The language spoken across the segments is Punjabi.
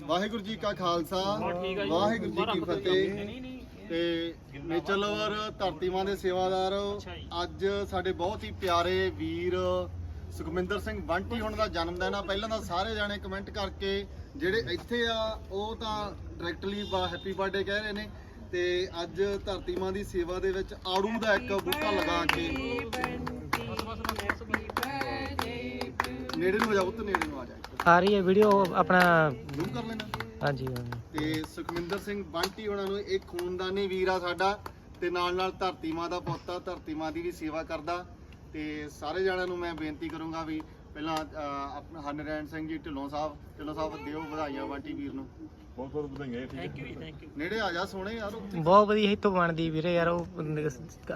ਵਾਹਿਗੁਰੂ ਜੀ ਕਾ ਖਾਲਸਾ। ਵਾਹਿਗੁਰੂ ਜੀ ਕੀ ਫਤਿਹ। ਤੇ ਨੇਚਰ ਲਵਰ ਧਰਤੀ ਮਾਂ ਦੇ ਸੇਵਾਦਾਰ। ਅੱਜ ਸਾਡੇ ਬਹੁਤ ਹੀ ਪਿਆਰੇ ਵੀਰ ਸੁਖਮਿੰਦਰ ਸਿੰਘ ਬੰਟੀ ਹੁਣ ਦਾ ਜਨਮ ਦਿਨ ਆ ਪਹਿਲਾਂ ਤਾਂ ਸਾਰੇ ਜਾਣੇ ਕਮੈਂਟ ਕਰਕੇ ਜਿਹੜੇ ਇੱਥੇ ਆ ਉਹ ਤਾਂ ਡਾਇਰੈਕਟਲੀ ਹੈਪੀ ਬਰਥਡੇ ਕਹਿ ਰਹੇ ਨੇ ਤੇ ਅੱਜ ਧਰਤੀ ਮਾਂ ਦੀ ਸੇਵਾ ਦੇ ਵਿੱਚ ਆੜੂ ਦਾ ਇੱਕ ਬੂਟਾ ਲਗਾ ਕੇ ਨੇੜੇ ਨੂੰ ਹੋ ਜਾ ਉੱਤ ਨੇੜੇ ਨੂੰ ਆ ਜਾ ਆ ਰਹੀ ਹੈ ਵੀਡੀਓ ਆਪਣਾ ਜ਼ੂਮ ਕਰ ਲੈਣਾ। ਹਾਂਜੀ ਹਾਂਜੀ। ਤੇ ਸੁਖਮਿੰਦਰ ਸਿੰਘ ਬੰਟੀ ਉਹਨਾਂ ਨੂੰ ਇੱਕ ਖੂਨਦਾਨੀ ਵੀਰ ਆ ਸਾਡਾ ਤੇ ਨਾਲ ਨਾਲ ਧਰਤੀ ਮਾਂ ਦਾ ਪੁੱਤ ਆ ਧਰਤੀ ਮਾਂ ਦੀ ਵੀ ਸੇਵਾ ਕਰਦਾ। ਤੇ ਸਾਰੇ ਜਣਿਆਂ ਨੂੰ ਮੈਂ ਬੇਨਤੀ ਕਰੂੰਗਾ ਵੀ ਪਹਿਲਾਂ ਅਹ, ਆਪਣਾ ਹਰਨਰੈਣ ਸਿੰਘ ਜੀ ਢਿੱਲੋਂ ਸਾਹਿਬ ਢਿੱਲੋਂ ਸਾਹਿਬ ਦਿਓ ਵਧਾਈਆਂ ਬੰਟੀ ਵੀਰ ਨੂੰ। ਬਹੁਤ ਬਹੁਤ ਵਧਾਈਆਂ ਠੀਕ thank you ji thank you ਨੇੜੇ ਆ ਜਾ ਸੋਹਣੇ ਯਾਰ ਉੱਥੇ। ਬਹੁਤ ਵਧੀਆ ਇੱਥੋਂ ਬਣਦੀ ਵੀਰੇ ਯਾਰ ਉਹ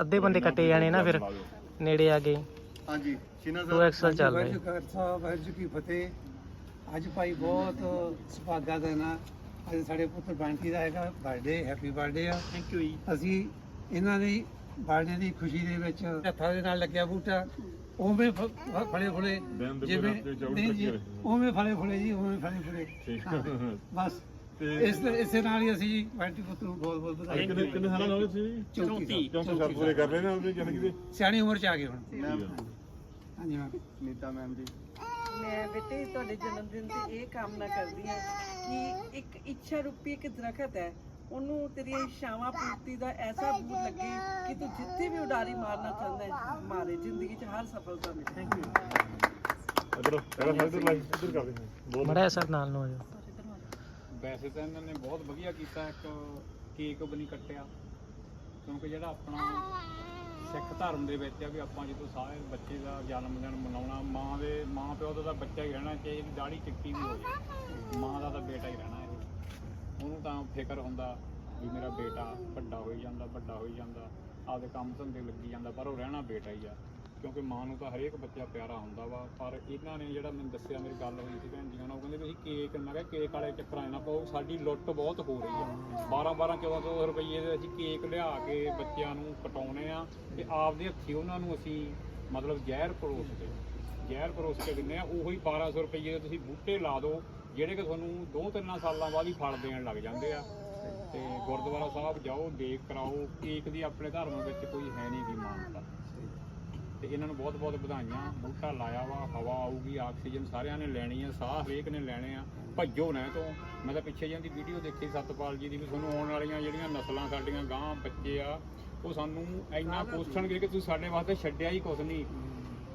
ਅੱਧੇ ਬੰਦੇ ਕੱਟੇ ਜਾਣੇ ਨਾ ਫਿਰ ਨੇੜੇ ਆ ਗਏ। ਹਾਂਜੀ ਸ਼ਿਨਾ 2 ਸਾਹਿਬ। ਐਕਸਲ ਚੱਲ ਰਹੇ। ਜੀ ਖਾਲਸਾ ਵਾਹਿਗੁਰੂ ਜੀ ਕੀ ਫਤਿਹ। ਅੱਜ ਭਾਈ ਬਹੁਤ ਸੁਭਾਗਾ ਦਿਨ ਆ। ਅੱਜ ਸਾਡੇ ਪੁੱਤਰ ਬੰਟੀ ਦਾ ਹੈਗਾ ਬਰਥਡੇ ਹੈਪੀ ਬਰਥਡੇ ਆ। Thank you ji. ਅਸੀਂ ਇਹਨਾਂ ਦੀ ਬਰਥਡੇ ਦੀ ਖੁਸ਼ੀ ਦੇ ਵਿੱਚ ਹੱਥਾਂ ਦੇ ਨਾਲ ਲੱਗਿਆ ਬੂਟਾ। ਉਵੇਂ ਫਲੇ ਫੁਲੇ ਦੇ ਜਿਵੇਂ ਦੇ ਨਹੀਂ ਜੀ, ਉਵੇਂ ਫਲੇ ਫੁਲੇ ਜੀ ਉਵੇਂ ਫਲੇ ਫੁਲੇ ਠੀਕ। ਹਾਂ, ਬਸ। ਇਸ ਇਸੇ ਨਾਲ ਹੀ ਅਸੀਂ ਜੀ ਬੰਟੀ ਪੁੱਤ ਨੂੰ ਬਹੁਤ ਬਹੁਤ ਵਧਾਈ ਕਿੰਨੇ ਕਿੰਨੇ ਸਾਲਾਂ ਨਾਲ ਸੀ? ਚੌਂਤੀ ਕਿਉਂ ਸ਼ਰਤ ਪੂਰੇ ਕਰ ਰਹੇ ਨੇ ਉਹਦੇ ਜ਼ਿੰਦਗੀ ਦੇ? ਸਿਆਣੀ ਉਮਰ ਚ ਆ ਗਏ ਹੁਣ। ਹਾਂਜੀ ਮੈਮ ਨੀਤਾ ਮੈਮ ਜੀ। ਮੈਂ ਬੇਟੇ ਤੁਹਾਡੇ ਜਨਮ ਦਿਨ ਤੇ ਇਹ ਕਾਮਨਾ ਕਰਦੀ ਹਾਂ ਕਿ ਇੱਕ ਇੱਛਾ ਰੂਪੀ ਇੱਕ ਦਰਖਤ ਹੈ। ਉਹਨੂੰ ਤੇਰੀਆਂ ਇੱਛਾਵਾਂ ਪੂਰਤੀ ਦਾ ਐਸਾ ਬੂਟ ਲੱਗੇ ਕਿ ਤੂੰ ਜਿੱਥੇ ਵੀ ਉਡਾਰੀ ਮਾਰਨਾ ਚਾਹੁੰਦਾ ਹੈ ਮਾਰੇ। ਜ਼ਿੰਦਗੀ 'ਚ ਹਰ ਸਫਲਤਾ ਮਿਲੇ। ਥੈਂਕ ਯੂ ਇਧਰ ਇਧਰ ਕਰ ਮੜਾ ਸਰ ਨਾਲ ਨੂੰ ਆ ਜਾਓ। ਵੈਸੇ ਤਾਂ ਇਹਨਾਂ ਨੇ ਬਹੁਤ ਵਧੀਆ ਕੀਤਾ ਇੱਕ ਕੇਕ ਨਹੀਂ ਕੱਟਿਆ ਕਿਉਂਕਿ ਜਿਹੜਾ ਆਪਣਾ ਸਿੱਖ ਧਰਮ ਦੇ ਵਿੱਚ ਆ ਵੀ ਆਪਾਂ ਜਦੋਂ ਸਾਰੇ ਬੱਚੇ ਦਾ ਜਨਮ ਦਿਨ ਮਨਾਉਣਾ, ਮਾਂ ਦੇ, ਮਾਂ ਪਿਓ ਦਾ ਤਾਂ ਬੱਚਾ ਹੀ ਰਹਿਣਾ ਚਾਹੀਏ ਵੀ ਦਾੜੀ ਚਿੱਟੀ ਵੀ ਹੋ ਜਾਏ ਮਾਂ ਦਾ ਤਾਂ ਬੇਟਾ ਹੀ ਰਹਿਣਾ ਇਹ। ਉਹਨੂੰ ਤਾਂ ਫਿਕਰ ਹੁੰਦਾ ਵੀ ਮੇਰਾ ਬੇਟਾ ਵੱਡਾ ਹੋਈ ਜਾਂਦਾ, ਵੱਡਾ ਹੋਈ ਜਾਂਦਾ, ਆਪਦੇ ਕੰਮ ਧੰਦੇ ਲੱਗੀ ਜਾਂਦਾ, ਪਰ ਉਹ ਰਹਿਣਾ ਬੇਟਾ ਹੀ ਆ। ਕਿਉਂਕਿ ਮਾਂ ਨੂੰ ਤਾਂ ਹਰੇਕ ਬੱਚਾ ਪਿਆਰਾ ਹੁੰਦਾ ਵਾ, ਪਰ ਇਹਨਾਂ ਨੇ ਜਿਹੜਾ ਮੈਨੂੰ ਦੱਸਿਆ, ਮੇਰੀ ਗੱਲ ਹੋਈ ਸੀ ਭੈਣ ਜੀਆਂ ਨਾਲ, ਉਹ ਕਹਿੰਦੇ ਵੀ ਅਸੀਂ ਕੇਕ ਮੈਂ ਕਿਹਾ ਕੇਕ ਵਾਲੇ ਚੱਕਰਾਂ 'ਚ ਨਾ ਪਾਓ, ਸਾਡੀ ਲੁੱਟ ਬਹੁਤ ਹੋ ਰਹੀ ਆ। 12 12 14 14 ਰੁਪਏ ਦੇ ਅਸੀਂ ਕੇਕ ਲਿਆ ਕੇ ਬੱਚਿਆਂ ਨੂੰ ਕਟਾਉਣੇ ਆ ਤੇ ਆਪਦੇ ਹੱਥੀ ਉਹਨਾਂ ਨੂੰ ਅਸੀਂ ਮਤਲਬ ਜ਼ਹਿਰ ਪਰੋਸ ਕੇ, ਜ਼ਹਿਰ ਪਰੋਸ ਕੇ ਦਿੰਦੇ ਆ। ਉਹੀ 1200 ਰੁਪਏ ਦੇ ਤੁਸੀਂ ਬੂਟੇ ਲਾ ਦਿਓ, ਜਿਹੜੇ ਕਿ ਤੁਹਾਨੂੰ 2-3 ਸਾਲਾਂ ਬਾਅਦ ਹੀ ਫਲ ਦੇਣ ਲੱਗ ਜਾਂਦੇ ਆ। ਤੇ ਗੁਰਦੁਆਰਾ ਸਾਹਿਬ ਜਾਓ, ਦੇਖ ਕਰਾਓ ਕੇਕ ਦੀ ਆਪਣੇ ਧਰਮ ਵਿੱਚ ਕੋਈ ਹੈ ਨਹੀਂ ਦੀ ਮਾਨਤਾ। ਤੇ ਇਹਨਾਂ ਨੂੰ ਬਹੁਤ ਬਹੁਤ ਵਧਾਈਆਂ। ਬੂਟਾ ਲਾਇਆ ਵਾ ਹਵਾ ਆਊਗੀ ਆਕਸੀਜਨ ਸਾਰਿਆਂ ਨੇ ਲੈਣੀ ਆ ਸਾਹ ਹਰੇਕ ਨੇ ਲੈਣੇ ਆ। ਭੱਜੋ ਨਾ ਤੋਂ ਮੈਂ ਤਾਂ ਪਿੱਛੇ ਜਾਂਦੀ ਵੀਡੀਓ ਦੇਖੀ ਸਤਪਾਲ ਜੀ ਦੀ ਵੀ ਤੁਹਾਨੂੰ ਆਉਣ ਵਾਲੀਆਂ ਜਿਹੜੀਆਂ ਨਸਲਾਂ ਸਾਡੀਆਂ ਗਾਂ ਬੱਚੇ ਆ ਉਹ ਸਾਨੂੰ ਇੰਨਾ ਪੁੱਛਣਗੇ ਕਿ ਤੁਸੀਂ ਸਾਡੇ ਵਾਸਤੇ ਛੱਡਿਆ ਹੀ ਕੁਝ ਨਹੀਂ।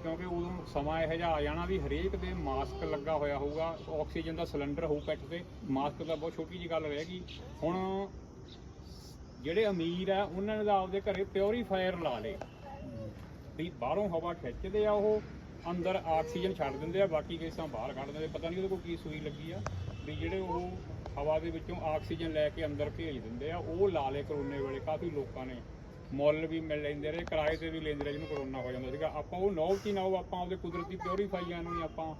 ਕਿਉਂਕਿ ਉਦੋਂ ਸਮਾਂ ਇਹੋ ਜਿਹਾ ਆ ਜਾਣਾ ਵੀ ਹਰੇਕ ਦੇ ਮਾਸਕ ਲੱਗਾ ਹੋਇਆ ਹੋਊਗਾ ਆਕਸੀਜਨ ਦਾ ਸਿਲੰਡਰ ਹੋਊ ਪਿੱਠ ਤੇ ਮਾਸਕ ਤਾਂ ਬਹੁਤ ਛੋਟੀ ਜੀ ਗੱਲ ਰਹਿ ਗਈ। ਹੁਣ ਜਿਹੜੇ ਅਮੀਰ ਆ ਉਹਨਾਂ ਨੇ ਤਾਂ ਆਪਦੇ ਘਰੇ ਪਿਉਰੀਫਾਇਰ ਲਾ ਲਏ। ਵੀ ਬਾਹਰੋਂ ਹਵਾ ਖਿੱਚਦੇ ਆ ਉਹ, ਅੰਦਰ ਆਕਸੀਜਨ ਛੱਡ ਦਿੰਦੇ ਆ, ਬਾਕੀ ਗੈਸਾਂ ਬਾਹਰ ਕੱਢ ਦਿੰਦੇ ਪਤਾ ਨਹੀਂ ਉਹਦੇ ਕੋਲ ਕੀ ਸੂਈ ਲੱਗੀ ਆ। ਵੀ ਜਿਹੜੇ ਉਹ ਹਵਾ ਦੇ ਵਿੱਚੋਂ ਆਕਸੀਜਨ ਲੈ ਕੇ ਅੰਦਰ ਭੇਜ ਦਿੰਦੇ ਆ, ਉਹ ਲਾ ਲਏ ਕਰੋਨੇ ਵੇਲੇ। ਕਾਫੀ ਲੋਕਾਂ ਨੇ ਮੁੱਲ ਵੀ ਮਿਲ ਲੈਂਦੇ ਰਹੇ, ਕਿਰਾਏ ਤੇ ਵੀ ਲੈਂਦੇ ਰਹੇ, ਜਿਹਨੂੰ ਕਰੋਨਾ ਹੋ ਜਾਂਦਾ ਸੀਗਾ। ਆਪਾਂ ਉਹ ਨੌਬਤੀ ਨਾ ਉਹ ਆਪਾਂ ਉਹਦੇ ਕੁਦਰਤੀ ਪਿਓਰੀਫਾਈਆਂ ਨੂੰ ਹੀ ਆਪਾਂ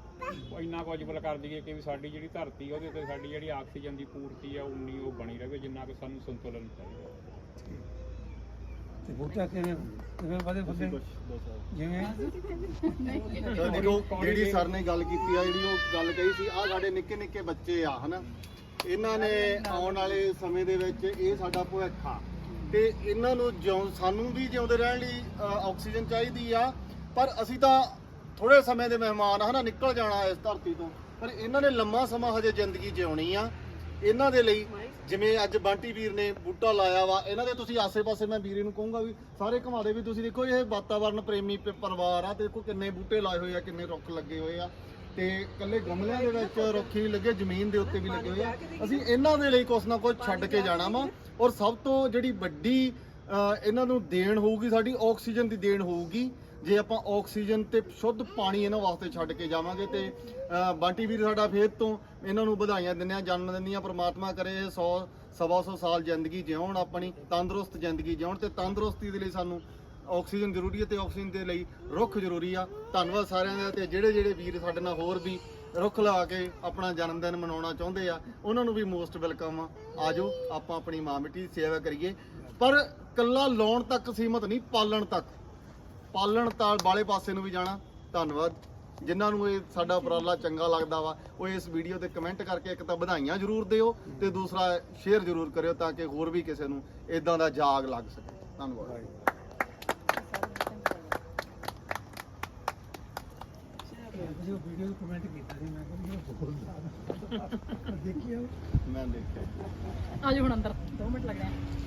ਇੰਨਾ ਕੁ ਅਜਬਲ ਕਰ ਦਈਏ ਕਿ ਵੀ ਸਾਡੀ ਜਿਹੜੀ ਧਰਤੀ ਆ, ਉਹਦੇ ਤੇ ਸਾਡੀ ਜਿਹੜੀ ਆਕਸੀਜਨ ਦੀ ਪੂਰਤੀ ਆ, ਉਨੀ ਉਹ ਬਣੀ ਰਹੇ, ਜਿੰਨਾ ਕਿ ਸਾਨੂੰ ਸੰਤੁਲਨ ਚਾਹੀਦਾ। ਤੇ ਬੂਟਾ ਕਿਵੇਂ ਕਿਵੇਂ ਵਧੇ ਫੁੱਲੇ ਜਿਵੇਂ? ਦੇਖੋ ਜਿਹੜੀ ਸਰ ਨੇ ਗੱਲ ਕੀਤੀ ਆ ਜਿਹੜੀ ਉਹ ਗੱਲ ਕਹੀ ਸੀ ਆ ਸਾਡੇ ਨਿੱਕੇ ਨਿੱਕੇ ਬੱਚੇ ਆ ਹਨਾ? ਇਹਨਾਂ ਨੇ ਆਉਣ ਵਾਲੇ ਸਮੇਂ ਦੇ ਵਿੱਚ ਇਹ ਸਾਡਾ ਭਵਿੱਖ ਆ। ਤੇ ਇਹਨਾਂ ਨੂੰ ਜਿਉਂ ਸਾਨੂੰ ਵੀ ਜਿਉਂਦੇ ਰਹਿਣ ਲਈ ਆਕਸੀਜਨ ਚਾਹੀਦੀ ਆ। ਪਰ ਅਸੀਂ ਤਾਂ ਥੋੜੇ ਸਮੇਂ ਦੇ ਮਹਿਮਾਨ ਆ ਹਨਾ? ਨਿਕਲ ਜਾਣਾ ਇਸ ਧਰਤੀ ਤੋਂ। ਪਰ ਇਹਨਾਂ ਨੇ ਲੰਮਾ ਸਮਾਂ ਹਜੇ ਜ਼ਿੰਦਗੀ ਜਿਉਣੀ ਆ। ਇਹਨਾਂ ਦੇ ਲਈ ਜਿਵੇਂ ਅੱਜ ਬੰਟੀ ਵੀਰ ਨੇ ਬੂਟਾ ਲਾਇਆ ਵਾ ਇਹਨਾਂ ਦੇ ਤੁਸੀਂ ਆਸੇ-ਪਾਸੇ ਮੈਂ ਵੀਰੇ ਨੂੰ ਕਹੂੰਗਾ ਵੀ ਸਾਰੇ ਘੁਮਾ ਦੇ ਵੀ ਤੁਸੀਂ ਦੇਖੋ ਇਹ ਵਾਤਾਵਰਣ ਪ੍ਰੇਮੀ ਪ- ਪਰਿਵਾਰ ਆ ਤੇ ਦੇਖੋ ਕਿੰਨੇ ਬੂਟੇ ਲਾਏ ਹੋਏ ਆ ਕਿੰਨੇ ਰੁੱਖ ਲੱਗੇ ਹੋਏ ਆ। ਤੇ ਇਕੱਲੇ ਗਮਲਿਆਂ ਦੇ ਵਿੱਚ ਰੁੱਖ ਹੀ ਲੱਗੇ ਜ਼ਮੀਨ ਦੇ ਉੱਤੇ ਵੀ ਲੱਗੇ ਹੋਏ ਆ। ਅਸੀਂ ਇਹਨਾਂ ਦੇ ਲਈ ਕੁਛ ਨਾ ਕੁਛ ਛੱਡ ਕੇ ਜਾਣਾ ਵਾ ਔਰ ਸਭ ਤੋਂ ਜਿਹੜੀ ਵੱਡੀ ਅ, ਇਹਨਾਂ ਨੂੰ ਦੇਣ ਹੋਊਗੀ ਸਾਡੀ ਆਕਸੀਜਨ ਦੀ ਦੇਣ ਹੋਊਗੀ। ਜੇ ਆਪਾਂ ਆਕਸੀਜਨ ਤੇ ਸ਼ੁੱਧ ਪਾਣੀ ਇਹਨਾਂ ਵਾਸਤੇ ਛੱਡ ਕੇ ਜਾਵਾਂਗੇ ਤੇ ਬਾਂਟੀ ਵੀਰ ਸਾਡਾ ਫੇਰ ਤੋਂ ਇਹਨਾਂ ਨੂੰ ਵਧਾਈਆਂ ਦਿੰਦੇ ਆ ਜਨਮ ਦਿਨ ਦੀਆਂ ਪ੍ਰਮਾਤਮਾ ਕਰੇ 100 ਸਵਾ ਸੌ ਸਾਲ ਜ਼ਿੰਦਗੀ ਜਿਉਣ ਆਪਣੀ, ਤੰਦਰੁਸਤ ਜ਼ਿੰਦਗੀ ਜਿਉਣ ਤੇ ਤੰਦਰੁਸਤੀ ਦੇ ਲਈ ਸਾਨੂੰ ਆਕਸੀਜਨ ਜ਼ਰੂਰੀ ਹੈ ਤੇ ਆਕਸੀਜਨ ਦੇ ਲਈ ਰੁੱਖ ਜ਼ਰੂਰੀ ਆ। ਧੰਨਵਾਦ ਸਾਰਿਆਂ ਦਾ ਤੇ ਜਿਹੜੇ ਜਿਹੜੇ ਵੀਰ ਸਾਡੇ ਨਾਲ ਹੋਰ ਵੀ ਰੁੱਖ ਲਾ ਕੇ ਆਪਣਾ ਜਨਮ ਦਿਨ ਮਨਾਉਣਾ ਚਾਹੁੰਦੇ ਆ, ਉਹਨਾਂ ਨੂੰ ਵੀ ਮੋਸਟ ਵੈਲਕਮ ਆ। ਆਜੋ, ਆਪਾਂ ਆਪਣੀ ਮਾਂ ਮਿੱਟੀ ਦੀ ਸੇਵਾ ਕਰੀਏ। ਪਰ ਕੱਲਾ ਲਾਉਣ ਤੱਕ ਸੀਮਤ ਨਹੀਂ, ਪਾਲਣ ਤੱਕ। ਪਾਲਣ ਤਾਂ ਵਾਲੇ ਪਾਸੇ ਨੂੰ ਵੀ ਜਾਣਾ। ਧੰਨਵਾਦ। ਜਿਨ੍ਹਾਂ ਨੂੰ ਇਹ ਸਾਡਾ ਉਪਰਾਲਾ ਚੰਗਾ ਲੱਗਦਾ ਵਾ ਉਹ ਇਸ ਵੀਡੀਓ ਤੇ ਕਮੈਂਟ ਕਰਕੇ ਇੱਕ ਤਾਂ ਵਧਾਈਆਂ ਜ਼ਰੂਰ ਦਿਓ ਤੇ ਦੂਸਰਾ ਸ਼ੇਅਰ ਜ਼ਰੂਰ ਕਰਿਓ ਤਾਂ ਕਿ ਹੋਰ ਵੀ ਕਿਸੇ ਨੂੰ ਇਦਾਂ ਦਾ ਜਾਗ ਲੱਗ ਸਕੇ। ਧੰਨਵਾਦ। ਜੋ ਵੀਡੀਓ ਕਮੈਂਟ ਕੀਤਾ ਸੀ ਮੈਂ ਕਿਹਾ ਇਹ ਬੋਲਦਾ ਦੇਖਿਓ ਮੈਂ ਦੇਖਿਆ। ਆਜੋ ਹੁਣ ਅੰਦਰ 2 ਮਿੰਟ ਲੱਗਣੇ ਆ।